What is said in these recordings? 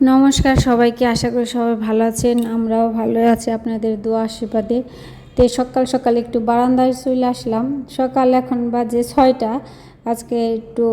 নমস্কার সবাইকে, আশা করি সবাই ভালো আছেন, আমরাও ভালো আছি আপনাদের দোয়া আশীর্বাদে। তো সকাল সকাল একটু বারান্দায় চলে আসলাম। সকাল এখন বাজে ছয়টা, আজকে একটু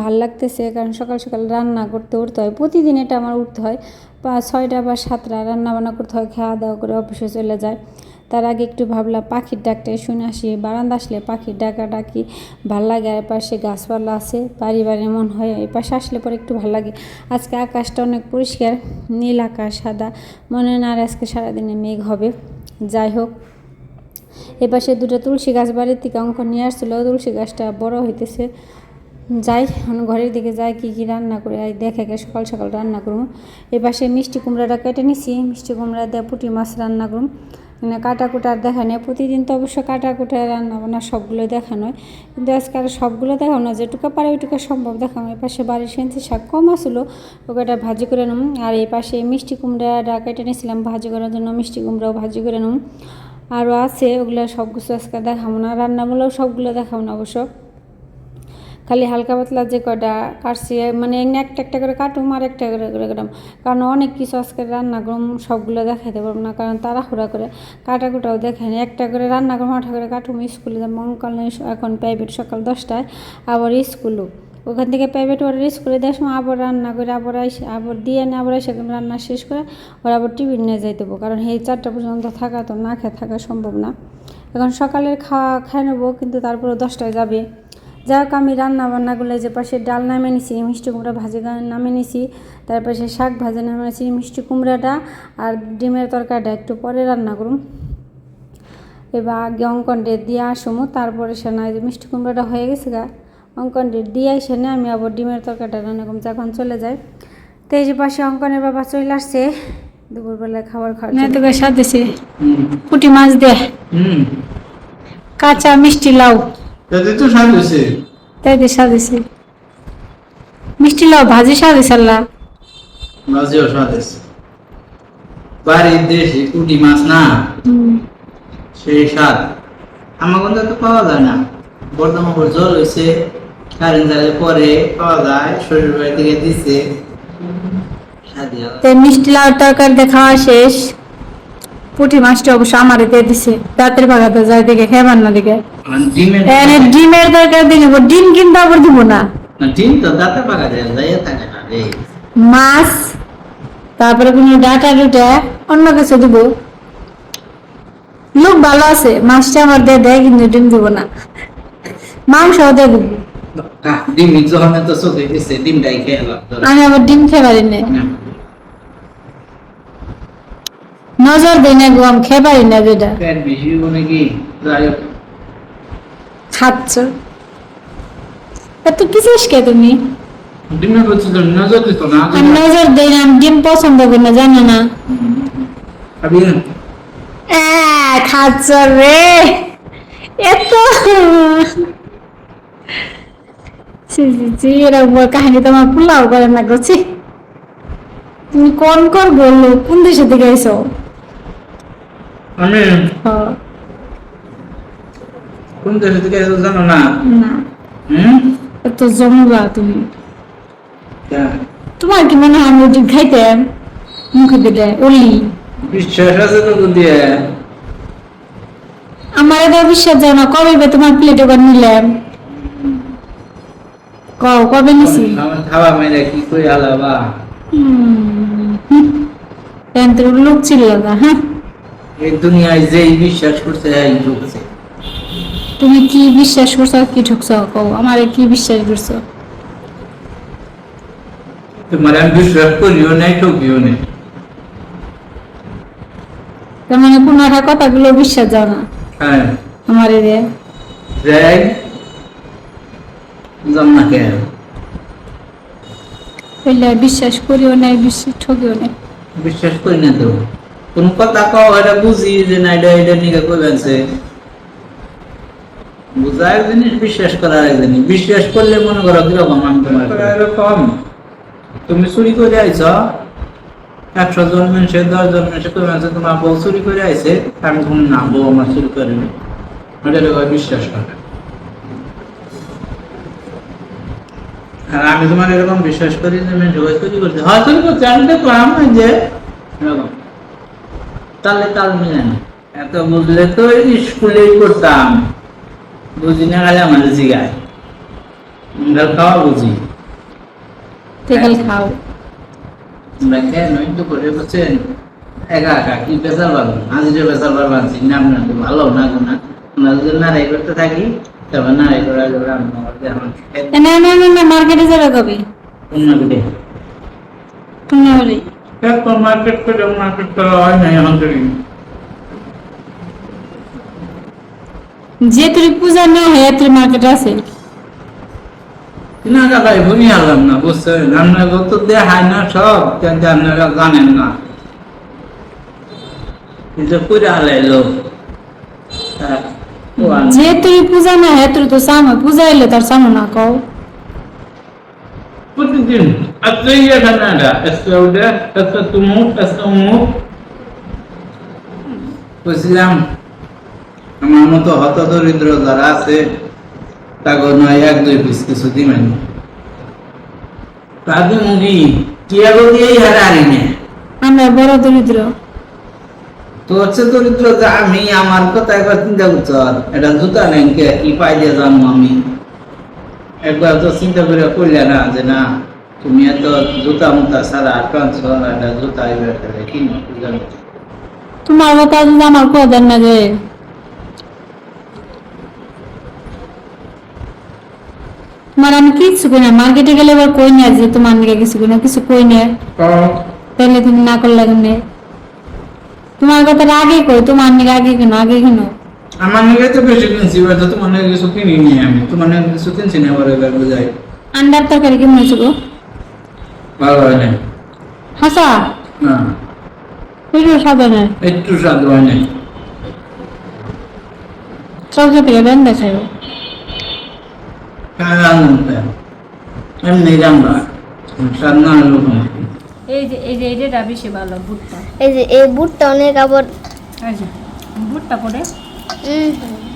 ভালো লাগতেছে, কারণ সকাল সকাল রান্না করতে উঠতে হয়। প্রতিদিন এটা আমার উঠতে হয়, বা ছয়টা বা সাতটা রান্না বান্না করতে হয়, খাওয়া দাওয়া করে অফিসে চলে যায়। তার আগে একটু ভাবলাম, পাখির ডাকটা শুনে আসি। বারান্দা আসলে পাখির ডাকা ডাকি ভালো লাগে, আর পাশে গাছপালা আছে বাড়ি মন হয় এই পাশে আসলে পরে একটু ভালো লাগে। আজকে আকাশটা অনেক পরিষ্কার, নীল আকাশ, সাদা। মনে না আর আজকে সারাদিনে মেঘ হবে। যাই হোক, এপাশে দুটো তুলসী গাছ, বাড়ির থেকে অঙ্ক নিয়ে আসছিল, তুলসী গাছটা বড় হইতেছে। যাই, এখন ঘরের দিকে যাই, কী কী রান্না করে দেখে গে সকাল সকাল রান্না করুম। এপাশে মিষ্টি কুমড়াটা কেটে নিছি, মিষ্টি কুমড়া দিয়ে পুঁটি মাছ রান্না করুম। মানে কাটা কুটার দেখানো হয়। প্রতিদিন তো অবশ্য কাটা রান্নাবান্না রান্না বান্না সবগুলো দেখানো কিন্তু আজকে আর সবগুলো দেখানো না যেটুকু পারে ওইটুকু সম্ভব দেখানো এই পাশে বাড়ির সেন্সি শাক কম আসলো একটা ভাজি করে নেব। আর এই পাশে মিষ্টি কুমড়াটা কেটে নিয়েছিলাম ভাজি করার জন্য, মিষ্টি কুমড়াও ভাজি করে নেব। আরও আছে, ওগুলো সবগুলো আজকে দেখাবো না রান্নাগুলোও সবগুলো দেখাবো না অবশ্য। খালি হালকা পাতলা যে কটা কাটছি মানে এমনি একটা একটা করে কাটুম আর একটা করে করে কাটাম। কারণ অনেক কিছু আজকে রান্না করুম, সবগুলো দেখাইতে পারব না, কারণ তাড়াহুড়া করে কাটা কুটাও দেখায়নি একটা করে রান্না করুম আঠা করে কাটুম, স্কুলে যাব কারণ এখন প্রাইভেট সকাল দশটায়, আবার স্কুলও। ওখান থেকে প্রাইভেট ওরা স্কুলে দেওয়ার সময় আবার রান্না করে, আবার এসে আবার দিয়ে এনে আবার এসে রান্না শেষ করে ওরা আবার টিফিন নিয়ে যাই দেবো কারণ এই চারটা পর্যন্ত থাকা তো না খেয়ে থাকা সম্ভব না। এখন সকালের খাওয়া খাই নেব, কিন্তু তারপরে দশটায় যাবে। যাই হোক আমি রান্না বান্নাগুলো যে পাশে ডাল নামে নিছি মিষ্টি কুমড়া ভাজি নামে নিছি তারপরে সে শাক ভাজি নামে নিছি মিষ্টি কুমড়াটা আর ডিমের তরকারিটা একটু পরে রান্না করুম। এবার আগে অঙ্কন ডেট দিয়ে আসুমো তারপরে সে না যে মিষ্টি কুমড়াটা হয়ে গেছে গা অঙ্কন ডেট দিয়ে এসে না আমি আবার ডিমের তরকারিটা রান্না করুম যখন চলে যায়। তো এই যে পাশে অঙ্কনের বাবা চলে আসছে দুপুরবেলায় খাবার খাওয়ার না তোকে সাথে পুঁটি মাছ দে কাঁচা মিষ্টি লাউ। তাতে তো স্বাদ হয়েছে দিয়ে সাজেছে মিষ্টি লাউ ভাজি সাজেছে আল্লাহ। মাঝেও স্বাদ হয়েছে বাড়ির দেশে কুটি মাছ না সেই স্বাদ আমার কোনটা তো পাওয়া যায় না। বর্তমান জল হয়েছে কারেন্ট জালে পরে পাওয়া যায় শ্বশুর বাড়ি থেকে দিছে। তো মিষ্টি লাউ তরকারি খাওয়া শেষ। পুঁটি মাছটা অবশ্য আমার দিয়ে দিছে। রাতের বাগাতে যায় দেখে খেবার না দেখে। আর ডিমের তরকারি দিয়ে। ডিম কিন্তু আবার দিব না। ডিম তো দাঁতে পাকা যায় যাইয়া থাকে না রে। মাছ তারপরে কোনো ডাটা ডুটা অন্য কিছু দিব। লোক ভালো আছে মাছটা আমার দিয়ে দেয় কিন্তু ডিম দিব না। মাংস দিয়ে দিব। ডিম যখন তো চোখে গেছে ডিমটাই খেয়ে আমি আবার ডিম খেয়ে পারি না নজর দিই না গো আমি খেয়ে পারি না যেটা পেট বেশি নাকি? খাচ্ছ এত কিসিস কে তুমি? ডিমের প্রতি নজর দিত না আমি নজর দিই না ডিম পছন্দ করি না জানো না। খাচ্ছ রে। এত এরকম কাহিনী তোমার পোলাও করে না করছি তুমি কোন কর বলল? কোন দেশে থেকে এসো আমি হ, কোন দেশে থেকে এসে জানো না? না। হুম? এত জমবা তুমি। তা, তোমার কি মনে হয় আমি ওটি খাইতাম মুখে দিলে অলি বিশ্বাস আছে তো তো দিয়ে। আমার এটা বিশ্বাস যায় না কবে বে তোমার প্লেট ওখানে নিলাম? কও কবে নিছি? আমার খাওয়া মেরে কি কই আলাবা প্যান্টের লোক ছিল হ্যাঁ? এই দুনিয়ায় যেই বিশ্বাস করছে এই ঢুকছে। তুমি কি বিশ্বাস করছ কি ঠকছো কও আমারে কি বিশ্বাস করছ? তোমার আমি বিশ্বাস করিও নাই ঠকিও নাই। তার মানে কোন একটা কথাগুলো বিশ্বাস যাও না। হ্যাঁ। আমার রে যাই জান না কে বিশ্বাস করিও নাই বিশ্বাস ঠকিও নাই। বিশ্বাস করি না তো। কোন কথা কও, এটা বুঝি যে না, এটা এটা নিকে কইবেনছে বুঝা এক জিনিস, বিশ্বাস করা জিনিস। বিশ্বাস করলে মনে করো কীরকম আমি তোমার তুমি চুরি করে আইছ, একশো জন মানুষের দশ জন মানুষের কই মানুষের তোমার বউ চুরি করে আইছে, আমি ঘুম না, বউ আমার চুরি করেনি লোক বিশ্বাস করে। আর আমি তোমার এরকম বিশ্বাস করি যে ঢোকাই তৈরি করছি? হয় তৈরি করছি, আমি দেখলাম যে, এরকম। তালে তাল মিলে না। এত বুঝলে তো স্কুলেই করতাম। বুঝি না গেলে আমাদের জিগায়। খাওয়া বুঝি। খাও। আমরা কেন একটু করে বলছেন একা একা কি হাজিরে পেশাল পাবো আনছি নাম না ভালো না গুণা আমরা যদি নাড়াই করতে থাকি তবে নাড়াই করা যাবে না না না না মার্কেটে যাবে কবে? হলে এখন মার্কেট করে মার্কেট করা হয় না করি যে তুই পূজা না হয় তুই মার্কেটে আছে? না কাকাই ভুলি আলাম না বুঝছেন? আপনারা তো দেখায় না সব কিন্তু আপনারা জানেন না। পুরে হালাইলো হ্যাঁ, যে তুই পূজা না হয় তো সামনে পূজা এলে তার সামনে না কও। প্রতিদিন ওটা আজকে তুমুক আজকে উমুক বুঝলাম আমার মতো হত দরিদ্র যারা আছে তাকে নয় এক দুই পিস কিছু দিবেন তাকে মুগি টিয়াগো দিয়েই হারে আনি না আমরা বড় দরিদ্র তো হচ্ছে দরিদ্র যে আমি আমার কথা একবার চিন্তা করছ এটা জুতা নেই কে কি পাই দিয়ে জানো আমি একবার তো চিন্তা করে করলে না যে না তুমি এত জুতা মুতা সারা আটকান এটা জুতা এবার কিনো বুঝলাম তোমার কথা যদি আমার কো দেন না যে তোমার আমি কিছু কই না মার্কেটে গেলে এবার কই না যে তোমার নিকে কিছু কই না কিছু কই না তাহলে তুমি না করলে কেমনে তোমার কথা আগে কই তোমার নিকে আগে কেন আগে কেন আমার নিকে তো বেশি কিনছি এবার তো তোমার নিকে কিছু কিনি নি আমি তোমার নিকে কিছু কিনছি না এবার এবার বুঝাই আন্ডার তরকারি কেমন হয়েছে গো ভালো হয় হাসা? হ্যাঁ একটু সাদা না একটু স্বাদ হয় থেকে এমনি জানবা স্বাদ না হলেও এই যে এই যে এটা বেশি ভালো ভুট্টা। এই যে এই বুটটা অনেক আবার। এই যে ভুট্টা পড়ে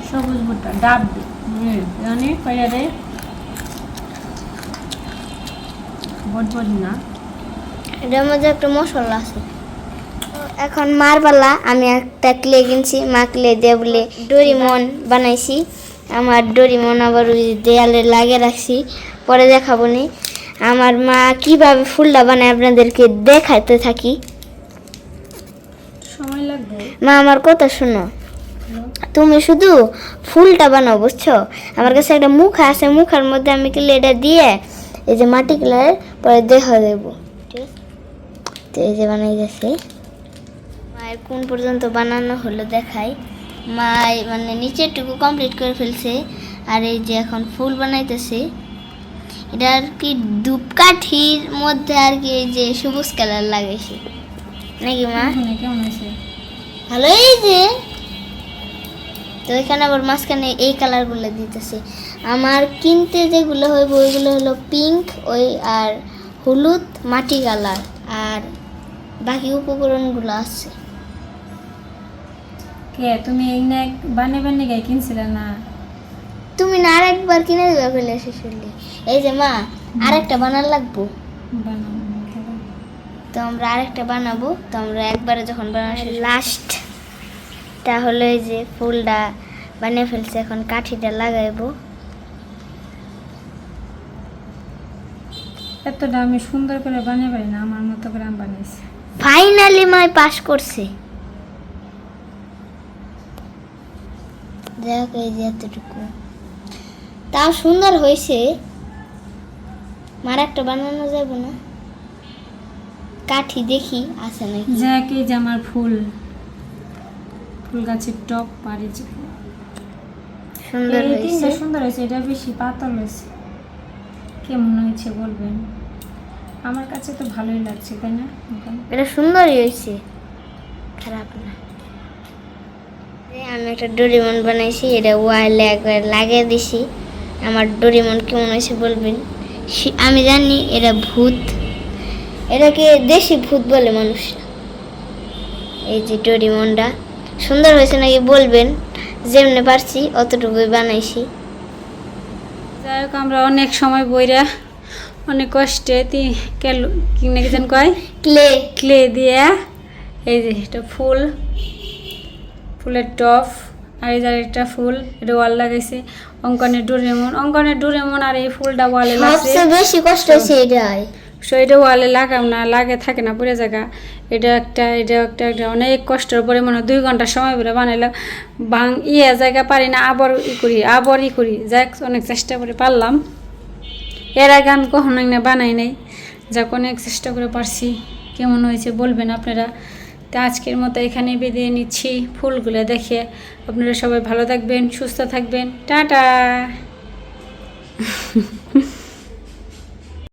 সবুজ ভুট্টা ডাব বট বট না। এটার মধ্যে একটা মশলা আছে। এখন মার পালা আমি একটা ক্লে কিনছি মা ক্লে দিয়ে বলে ডোরিমন বানাইছি। আমার ডোরিমন আবার ওই দেয়ালে লাগিয়ে রাখছি পরে দেখাবো নি। আমার মা কীভাবে ফুলটা বানায় আপনাদেরকে দেখাতে থাকি। সময় লাগবে। মা আমার কথা শোনো। তুমি শুধু ফুলটা বানাও বুঝছ? আমার কাছে একটা মুখ আছে মুখের মধ্যে আমি ক্লেটা দিয়ে এই যে মাটি ক্লের পরে দেখা দেবো। ঠিক আছে? তো এই যে বানাই গেছে। মায়ের কোন পর্যন্ত বানানো হলো দেখাই। মাই মানে নিচেরটুকু কমপ্লিট করে ফেলছে। আর এই যে এখন ফুল বানাইতেছে। এটা আর কি ধূপকাঠির মধ্যে আর কি এই যে সবুজ কালার লাগাইছে। নাকি মা? কেমন ভালো এই যে। তো এখানে আবার মাঝখানে এই কালারগুলো দিতেছে। আমার কিনতে যেগুলো হইব ওইগুলো হলো পিঙ্ক ওই আর হলুদ মাটি কালার আর বাকি উপকরণগুলো আছে। কে তুমি এই না বানে বানে গাই কিনছিলে না? তুমি না আরেকবার কিনে দেবে ফেলে শেষ হলে এই যে মা আরেকটা বানার লাগবো। তো আমরা আরেকটা বানাবো। তো আমরা একবারে যখন বানাবো লাস্ট। তাহলে এই যে ফুলটা বানিয়ে ফেলছে এখন কাঠিটা লাগাইবো। এতটা আমি সুন্দর করে বানিয়ে পারি না আমার মতো করে আমি বানিয়েছি ফাইনালি মাই পাস করছে। দেখ এই যে এতটুকু। তাও সুন্দর হয়েছে। মার একটা বানানো যাবে না। কাঠি দেখি আছে নাকি? যাক এই যে আমার ফুল। ফুল গাছের টপ পারি সুন্দর হয়েছে। সুন্দর হয়েছে এটা বেশি পাতল হয়েছে। কেমন হয়েছে বলবেন? আমার কাছে তো ভালোই লাগছে তাই না? এটা সুন্দরই হয়েছে। খারাপ না। এই আমি একটা ডোরিমন বানাইছি এটা ওয়ালে একবার লাগিয়ে দিছি। আমার ডোরিমন কেমন হয়েছে বলবেন? আমি জানি এটা ভূত। এটাকে দেশি ভূত বলে মানুষ। এই যে ডোরিমনটা সুন্দর হয়েছে নাকি বলবেন? যেমনি পারছি অতটুকুই বানাইছি। যাই হোক আমরা অনেক সময় বইরা অনেক কষ্টে তি কেল কি যেন কয়? ক্লে। ক্লে দিয়ে এই যে এটা ফুল ফুলের টপ আর এই যার একটা ফুল এটা ওয়াল লাগাইছে অঙ্কনের ডোরেমন। অঙ্কনের ডোরেমন আর এই ফুলটা ওয়ালে লাগছে। সবচেয়ে বেশি কষ্ট হয়েছে এটাই। সো ওয়ালে লাগাম না, লাগে থাকে না পুরো জায়গা। এটা একটা এটা একটা একটা অনেক কষ্টের পরে মনে দুই ঘণ্টা সময় ধরে বানাইলাম বাং ইয়ে জায়গা পারি না, আবার ই করি, আবার ই করি। যাক, অনেক চেষ্টা করে পারলাম। এর আগে আমি কখনোই না বানাই নাই। যাক, অনেক চেষ্টা করে পারছি। কেমন হয়েছে বলবেন আপনারা। তো আজকের মতো এখানে বেঁধে নিচ্ছি। ফুলগুলো দেখে আপনারা সবাই ভালো থাকবেন, সুস্থ থাকবেন। টাটা!